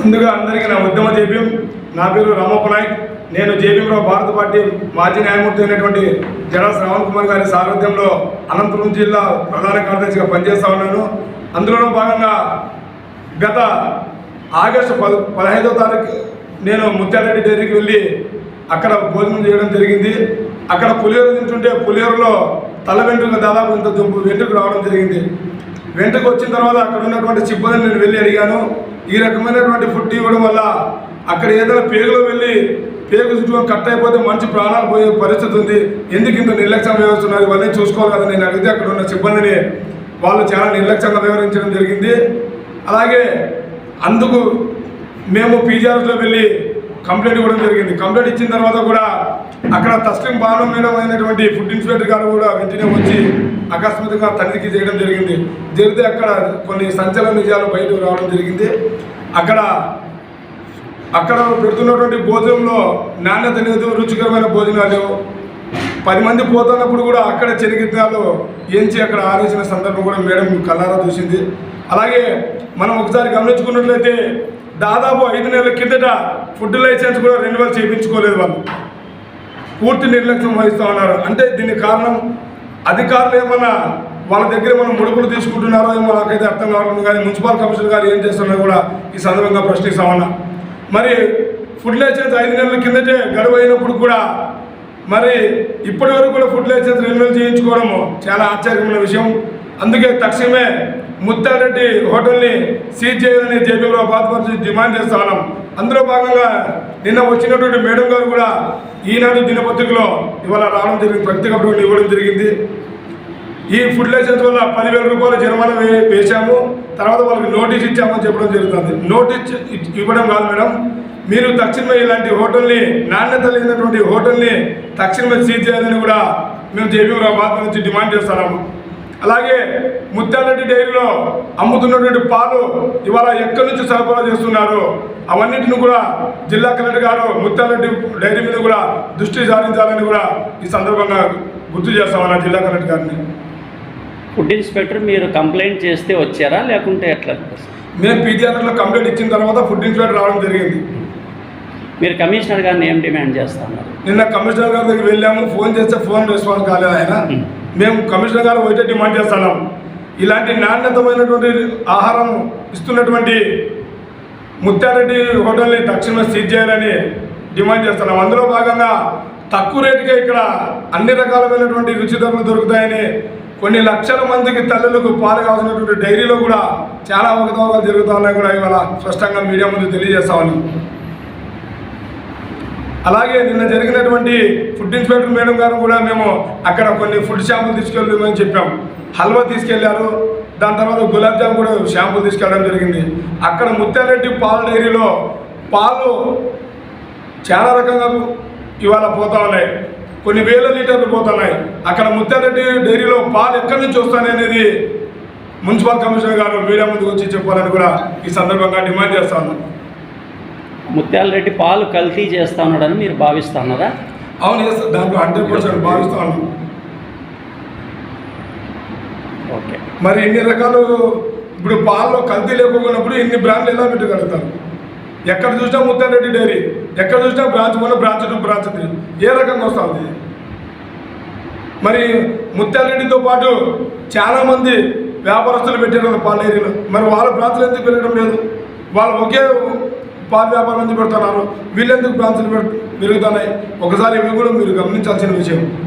ముందుగా అందరికీ నా ఉద్యమ జేబీఎం. నా పేరు రామప్ప నాయక్. నేను జేబీఎంలో భారత పార్టీ మాజీ న్యాయమూర్తి అయినటువంటి జడా శ్రావణ్ కుమార్ గారి సారథ్యంలో అనంతపురం జిల్లా ప్రధాన కార్యదర్శిగా పనిచేస్తూ ఉన్నాను. అందులోనూ భాగంగా గత ఆగస్టు పద పదహైదో తారీఖు నేను ముత్యారెడ్డి డైరీకి వెళ్ళి అక్కడ భోజనం చేయడం జరిగింది. అక్కడ పులిహోర తింటుంటే పులిహోరలో తల వెంట్రుక దాదాపు ఇంత దుంపు వెంట్రుకు రావడం జరిగింది. వెంటకు వచ్చిన తర్వాత అక్కడ ఉన్నటువంటి సిబ్బందిని నేను వెళ్ళి అడిగాను. ఈ రకమైనటువంటి ఫుడ్ ఇవ్వడం వల్ల అక్కడ ఏదైనా పేగులో వెళ్ళి పేగు చుట్టూ కట్ అయిపోతే మంచి ప్రాణాలు పోయే పరిస్థితి ఉంది. ఎందుకు ఇంత నిర్లక్ష్యం వ్యవహరిస్తున్నారు? ఇవన్నీ చూసుకోవాలి కదా. నేను అడిగితే అక్కడ ఉన్న సిబ్బందిని వాళ్ళు చాలా నిర్లక్ష్యంగా వ్యవహరించడం జరిగింది. అలాగే అందుకు మేము పీజీఆర్స్లో వెళ్ళి కంప్లైంట్ ఇవ్వడం జరిగింది. కంప్లైంట్ ఇచ్చిన తర్వాత కూడా అక్కడ తస్లిం బాను మేడం అయినటువంటి ఫుడ్ ఇన్స్పెక్టర్ గారు కూడా వెంటనే వచ్చి అకస్మాత్తుగా తనిఖీ చేయడం జరిగింది. జరిగితే అక్కడ కొన్ని సంచలన నిజాలు బయటకు రావడం జరిగింది. అక్కడ అక్కడ పెడుతున్నటువంటి భోజనంలో నాణ్యత లేదు రుచికరమైన భోజనాలు పది మంది పోతున్నప్పుడు కూడా అక్కడ చెనిగిత్తాలు ఏంచి అక్కడ ఆరేసిన సందర్భం కూడా మేడం కల్లారా చూసింది. అలాగే మనం ఒకసారి గమనించుకున్నట్లయితే దాదాపు ఐదు నెలల కిందట ఫుడ్ లైసెన్స్ కూడా రెన్యువల్ చేయించుకోలేదు వాళ్ళు. పూర్తి నిర్లక్ష్యం వహిస్తూ ఉన్నారు. అంటే దీనికి కారణం అధికారులు ఏమన్నా వాళ్ళ దగ్గర మనం ముడుపులు తీసుకుంటున్నారో ఏమో నాకైతే అర్థం కావడం కానీ మున్సిపల్ కమిషనర్ గారు ఏం చేస్తున్నారో కూడా ఈ సందర్భంగా ప్రశ్నిస్తా ఉన్నా. మరి ఫుడ్ లైసెన్స్ ఐదు నెలల కిందటే గడువు అయినప్పుడు కూడా మరి ఇప్పటి వరకు కూడా ఫుడ్ లైసెన్స్ రెన్యువల్ చేయించుకోవడం చాలా ఆశ్చర్యమైన విషయం. అందుకే తక్షణమే ముత్తారెడ్డి హోటల్ని సీజ్ చేయాలని జేపీలో బాధపరిచి డిమాండ్ చేస్తా ఉన్నాం. అందులో భాగంగా నిన్న వచ్చినటువంటి మేడం గారు కూడా ఈనాడు దినపత్రికలో ఇవాళ రావడం జరిగింది. ప్రత్యేక ఇవ్వడం జరిగింది. ఈ ఫుడ్ లైసెన్స్ వల్ల పదివేల రూపాయలు జరిమానా వే వేశాము. తర్వాత వాళ్ళకి నోటీస్ ఇచ్చామని చెప్పడం జరుగుతుంది. నోటీస్ ఇవ్వడం కాదు మేడం. మీరు తక్షణమే ఇలాంటి హోటల్ని నాణ్యత లేనటువంటి హోటల్ని తక్షణమే సీజ్ చేయాలని కూడా మేము జేబీరావు బాధ నుంచి డిమాండ్ చేస్తున్నాము అలాగే ముత్యాలరెడ్డి డైరీలో అమ్ముతున్నటువంటి పాలు ఇవాళ ఎక్కడి నుంచి సరఫరా చేస్తున్నారు? అవన్నిటిని కూడా జిల్లా కలెక్టర్ గారు ముత్యాలరెడ్డి డైరీ మీద కూడా దృష్టి సారించాలని కూడా ఈ సందర్భంగా గుర్తు చేస్తామన్నా జిల్లా కలెక్టర్ గారిని. ఫుడ్ ఇన్స్పెక్టర్ మీరు కంప్లైంట్ చేస్తే వచ్చారా? లేకుంటే ఎట్లా? మేము పీజీఆర్లో కంప్లైంట్ ఇచ్చిన తర్వాత ఫుడ్ ఇన్స్పెక్టర్ రావడం జరిగింది. మీరు కమిషనర్ గారిని ఏం డిమాండ్ చేస్తున్నారు? నిన్న కమిషనర్ గారి దగ్గర వెళ్ళాము. ఫోన్ చేస్తే ఫోన్ రెస్పాన్స్ కాలేదు ఆయన. మేము కమిషనర్ గారు ఒకటే డిమాండ్ చేస్తున్నాం ఇలాంటి నాణ్యతమైనటువంటి ఆహారం ఇస్తున్నటువంటి ముత్యారెడ్డి హోటల్ని తక్షణమే సీజ్ చేయాలని డిమాండ్ చేస్తున్నాం. అందులో భాగంగా తక్కువ రేటుకే ఇక్కడ అన్ని రకాలమైనటువంటి రుచి ధరలు దొరుకుతాయని కొన్ని లక్షల మందికి తల్లులకు పాలు కావాల్సినటువంటి డైరీలో కూడా చాలా అవకతవకాలు జరుగుతూ ఉన్నాయి కూడా ఇవాళ స్పష్టంగా మీడియా ముందు తెలియజేస్తామని అలాగే నిన్న జరిగినటువంటి ఫుడ్ ఇన్స్పెక్టర్ మేడం గారు కూడా మేము అక్కడ కొన్ని ఫుడ్ షాంపులు తీసుకెళ్ళమని చెప్పాం. హల్వా తీసుకెళ్ళారు. దాని తర్వాత గులాబ్ జామ్ కూడా షాంపులు తీసుకెళ్ళడం జరిగింది. అక్కడ ముత్యాలరెడ్డి పాల డైరీలో పాలు చాలా రకంగా ఇవాళ పోతా ఉన్నాయి. కొన్ని వేల లీటర్లు పోతున్నాయి అక్కడ ముత్యారెడ్డి డైరీలో పాలు ఎక్కడి నుంచి వస్తాయి అనేది మున్సిపల్ కమిషనర్ గారు మీడియా ముందుకు వచ్చి చెప్పాలని కూడా ఈ సందర్భంగా డిమాండ్ చేస్తాను. ముత్యాల రెడ్డి పాలు కల్తీ చేస్తా ఉన్నాడని మీరు భావిస్తున్నారా? అవును దాంట్లో హండ్రెడ్ పర్సెంట్ భావిస్తాను ఓకే. మరి ఇన్ని రకాలు ఇప్పుడు పాలలో కల్తీ లేకపోయినప్పుడు ఇన్ని బ్రాండ్లు ఎలా పెట్టగలుగుతారు? ఎక్కడ చూసినా ముత్తారెడ్డి డైరీ ఎక్కడ చూసినా branch one branch two branch three. ఏ రకంగా వస్తుంది మరి ముత్యాలరెడ్డితో పాటు చాలామంది వ్యాపారస్తులు పెట్టారు పాల డైరీలో. మరి వాళ్ళ బ్రాంచ్లు ఎందుకు పెరగడం లేదు? వాళ్ళు ఒకే పాల వ్యాపారం పెడుతున్నారు? వీళ్ళెందుకు బ్రాంచ్లు పెడు పెరుగుతున్నాయి? ఒకసారి ఇవి కూడా మీరు గమనించాల్సిన విషయం.